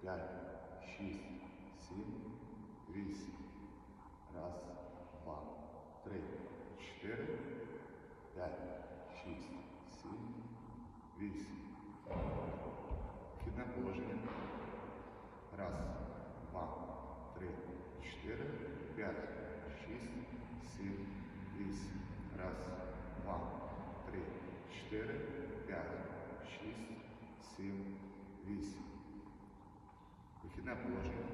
п'ять, шість, сім, вісім. Раз, два, три, чотири, п'ять, шість, сім, вісім. Вхідне положення. Раз, два, три, чотири, п'ять, шість, сім, вісім. Раз, два, три, чотири, п'ять, шість, сім, вісім. Вихідне положення.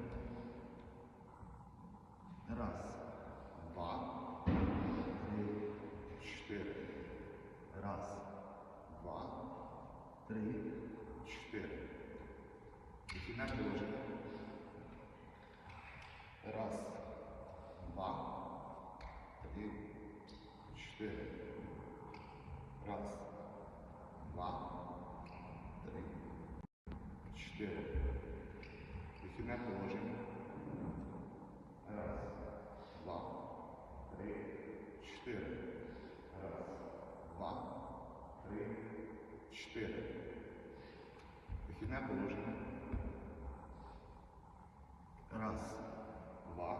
Раз, два, три, чотири. Раз, два, три, чотири. Вихідне положення. Раз, два, три, чотири. Раз, два, три, чотири Вихідне положення. Раз, два, три, чотири. Раз, два, три, чотири. Вихідне положення. Раз, два,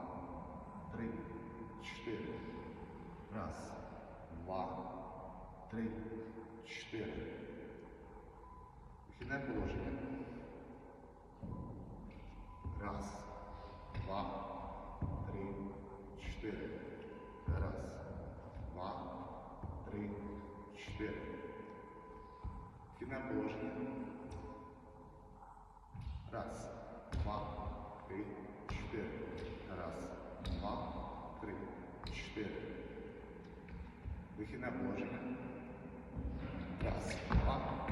три, чотири. Раз, два, три, чотири. Вихідне положення. четыре. Раз, два, три, четыре. Фина положена. Раз, два, три, четыре. Раз, два, три, четыре. Выхина положена. Раз, два,